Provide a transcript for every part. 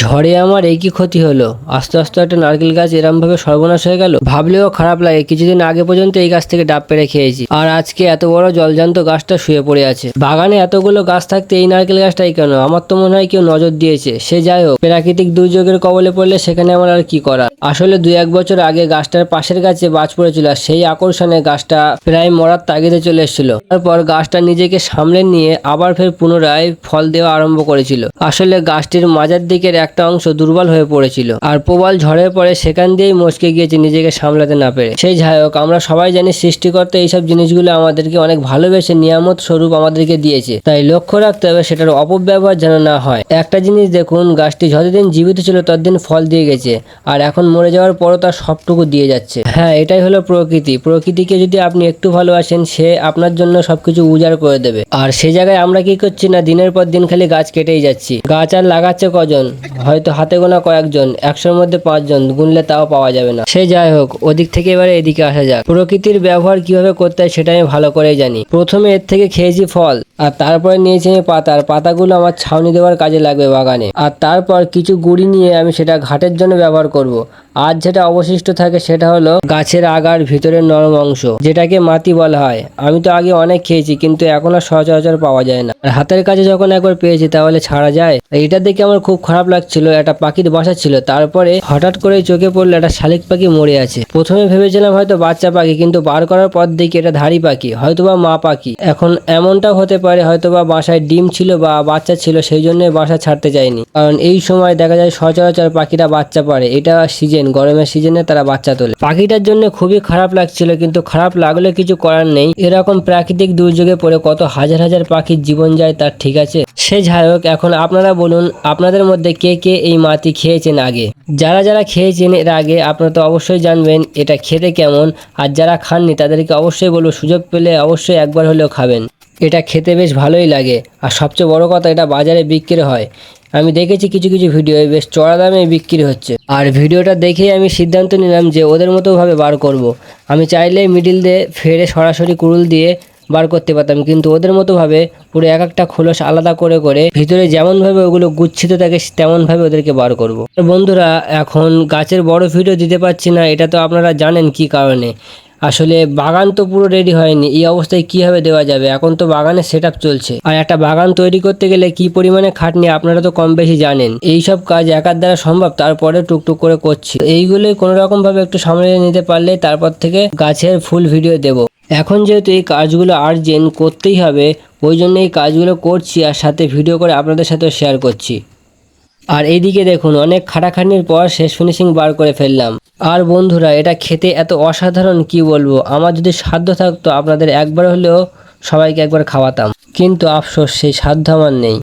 ঝড়ে আমার কি ক্ষতি হলো। আস্তে আস্তে একটা নারকেল গাছ এরম ভাবে সর্বনাশ হয়ে গেল। ভাবলেও খারাপ লাগে। কিছুদিন আগে পর্যন্ত এই গাছ থেকে ডাব পেরে খেয়েছি। আর আজকে এত বড় জলজান্ত গাছটা শুয়ে পড়ে আছে। বাগানে এতগুলো গাছ থাকতে এই নারকেল গাছটাই কেন? আমার তো মনে হয় কেউ নজর দিয়েছে। সে যাই হোক, প্রাকৃতিক দুর্যোগের কবলে পড়লে সেখানে আমার আর কি করা আসলে দুই এক বছর আগে গাছটার পাশের গাছে বাজ পড়েছিল আর সেই আকর্ষণে গাছটা প্রায় মরার তাগিদে চলে এসেছিল। তারপর গাছটা নিজেকে সামলে নিয়ে আবার ফের পুনরায় ফল দেওয়া আরম্ভ করেছিল। আসলে গাছটির মাজার দিকের একটা অংশ দুর্বল হয়ে পড়েছিল। আর প্রবল ঝড়ের পরে সেখান দিয়েই মচকে গিয়েছে নিজেকে সামলাতে না পেরে। সেই যাই হোক, আমরা সবাই জানি সৃষ্টিকর্তা এইসব জিনিসগুলো আমাদেরকে অনেক ভালোবেসে নিয়ামত স্বরূপ আমাদেরকে দিয়েছে। তাই লক্ষ্য রাখতে হবে সেটার অপব্যবহার যেন না হয়। একটা জিনিস দেখুন, গাছটি যতদিন জীবিত ছিল ততদিন ফল দিয়ে গেছে, আর এখন মরে যাওয়ার পরও তার সবটুকু দিয়ে যাচ্ছে। হ্যাঁ এটাই হলো প্রকৃতি। প্রকৃতিকে যদি আপনি একটু ভালোবাসেন, সে আপনার জন্য সবকিছু উজাড় করে দেবে। আর সে জায়গায় আমরা কি করছি না, দিনের পর দিন খালি গাছ কেটেই যাচ্ছি। গাছ আর লাগাচ্ছে কজন? হয়তো হাতে গোনা কয়েকজন, একশোর মধ্যে পাঁচজন গুনলে তাও পাওয়া যাবে না। সে যাই হোক, ওদিক থেকে এবারে এদিকে আসা যাক। প্রকৃতির ব্যবহার কীভাবে করতে হয় সেটা আমি ভালো করেই জানি। প্রথমে এর থেকে খেয়েছি ফল, আর তারপরে নিয়েছি আমি পাতার পাতাগুলো আমার ছাউনি দেওয়ার কাজে লাগবে বাগানে। আর তারপর কিছু গুড়ি নিয়ে আমি সেটা ঘাটের জন্য ব্যবহার করব। আর যেটা অবশিষ্ট থাকে সেটা হলো গাছের আগার ভিতরের নরম অংশ, যেটাকে মাটি বলা হয়। আমি তো আগে অনেক খেয়েছি, কিন্তু এখন আর সচরাচর পাওয়া যায় না। আর হাতের কাছে যখন একবার পেয়েছি, তাহলে ছাড়া যায়? এটা দেখে আমার খুব খারাপ লাগছিল, একটা পাখির বাসা ছিল। তারপরে হঠাৎ করে চোখে পড়ল, একটা শালিক পাখি মরে আছে। প্রথমে ভেবেছিলাম হয়তো বাচ্চা পাখি, কিন্তু বার করার পর দেখি এটা ধাড়ি পাখি, হয়তোবা মা পাখি। এখন এমনটাও হতে পারে, হয়তোবা বাসায় ডিম ছিল বা বাচ্চা ছিল, সেই জন্য বাসা ছাড়তে চায়নি কারণ এই সময় দেখা যায় সচরাচর পাখিরা বাচ্চা পারে, এটা সিজন। গরমের সিজনে তারা বাচ্চা তোলে। পাখিটার জন্য খুবই খারাপ লাগছিল, কিন্তু খারাপ লাগলে কিছু করার নেই। এরকম প্রাকৃতিক দুর্যোগে পড়ে কত হাজার হাজার পাখির জীবন যায়, তার ঠিক আছে। সে যাই হোক, এখন আপনারা বলুন, আপনাদের মধ্যে কে কে এই মাটি খেয়েছেন আগে? যারা যারা খেয়েছেন এর আগে, আপনারা তো অবশ্যই জানবেন এটা খেতে কেমন। আর যারা খাননি, তাদেরকে অবশ্যই বলব, সুযোগ পেলে অবশ্যই একবার হলেও খাবেন। এটা খেতে বেশ ভালোই লাগে। আর সবচেয়ে বড় কথা, এটা বাজারে বিক্রি হয়। আমি দেখেছি কিছু কিছু ভিডিও বেশ চড়া দামে বিক্রি হচ্ছে আর ভিডিওটা দেখেই আমি সিদ্ধান্ত নিলাম যে ওদের মতো ভাবে বার করব। আমি চাইলে মিডিল দিয়ে ফেরে সরাসরি কুড়ুল দিয়ে বার করতে পারতাম, কিন্তু ওদের মতো ভাবে পুরো এক একটা খোলস আলাদা করে করে ভিতরে যেমন ভাবে ওগুলো গুচ্ছিত থাকে, তেমন ভাবে ওদেরকে বার করব। বন্ধুরা, এখন গাছের বড় ভিডিও দিতে পারছি না, এটা তো আপনারা জানেন কি কারণে আসলে বাগান তো পুরো রেডি হয়নি, এই অবস্থায় কীভাবে দেওয়া যাবে? এখন তো বাগানের সেট চলছে। আর একটা বাগান তৈরি করতে গেলে কি পরিমাণে খাটনি আপনারা তো কম বেশি জানেন। এই সব কাজ একার দ্বারা সম্ভব, তারপরে টুকটুক করে করছি। এইগুলোই কোনো রকম ভাবে একটু সামলে নিতে পারলে তারপর থেকে গাছের ফুল ভিডিও দেব। এখন যেহেতু এই কাজগুলো আর্জেন্ট করতেই হবে, ওই জন্য এই কাজগুলো করছি আর সাথে ভিডিও করে আপনাদের সাথেও শেয়ার করছি। আর এইদিকে দেখুন, অনেক খাটাখাটনির পর শেষ ফিনিশিং বার করে ফেললাম। আর বন্ধুরা, এটা খেতে এত অসাধারণ কি বলব? আমার যদি সাধ্য থাকতো, আপনাদের একবার হলেও সবাইকে একবার খাওয়াতাম। কিন্তু আফসোস, সেই সাধ্য আমার নেই।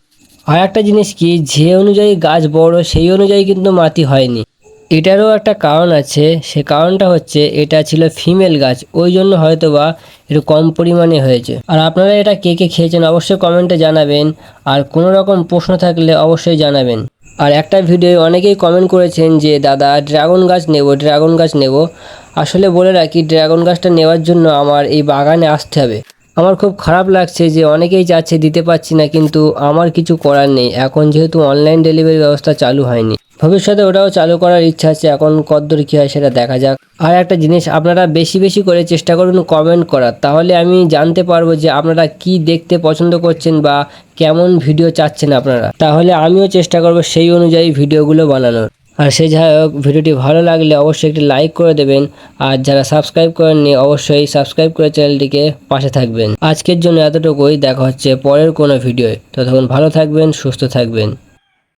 আর একটা জিনিস কি, যে অনুযায়ী গাছ বড়, সেই অনুযায়ী কিন্তু মাটি হয়নি। এটারও একটা কারণ আছে। সে কারণটা হচ্ছে, এটা ছিল ফিমেল গাছ। ওই জন্য হয়তো বা একটু কম পরিমাণে হয়েছে। আর আপনারা এটা কে কে খেয়েছেন, অবশ্যই কমেন্টে জানাবেন। আর কোনো রকম প্রশ্ন থাকলে অবশ্যই জানাবেন। আর একটা ভিডিও অনেকেই কমেন্ট করেছেন যে, দাদা, ড্রাগন গাছ নেব, ড্রাগন গাছ নেব। আসলে বলে রাখি, ড্রাগন গাছটা নেওয়ার জন্য আমার এই বাগানে আসতে হবে। আমার খুব খারাপ লাগছে যে অনেকেই চাচ্ছে দিতে পারছি না, কিন্তু আমার কিছু করার নেই। এখন যেহেতু অনলাইন ডেলিভারি ব্যবস্থা চালু হয়নি, ভবিষ্যতে ওটাও চালু করার ইচ্ছা আছে, এখন কদ্দূর কী হয় সেটা দেখা যাক। আর একটা জিনিস, আপনারা বেশি বেশি করে চেষ্টা করুন কমেন্ট করার, তাহলে আমি জানতে পারব যে আপনারা কি দেখতে পছন্দ করছেন বা কেমন ভিডিও চাচ্ছেন আপনারা। তাহলে আমিও চেষ্টা করব সেই অনুযায়ী ভিডিওগুলো বানানোর। আর সে যাই হোক, ভিডিওটি ভালো লাগলে অবশ্যই একটি লাইক করে দেবেন। আর যারা সাবস্ক্রাইব করেননি, অবশ্যই সাবস্ক্রাইব করে চ্যানেলটিকে পাশে থাকবেন। আজকের জন্য এতটুকুই, দেখা হচ্ছে পরের কোনো ভিডিও ততক্ষণ ভালো থাকবেন, সুস্থ থাকবেন।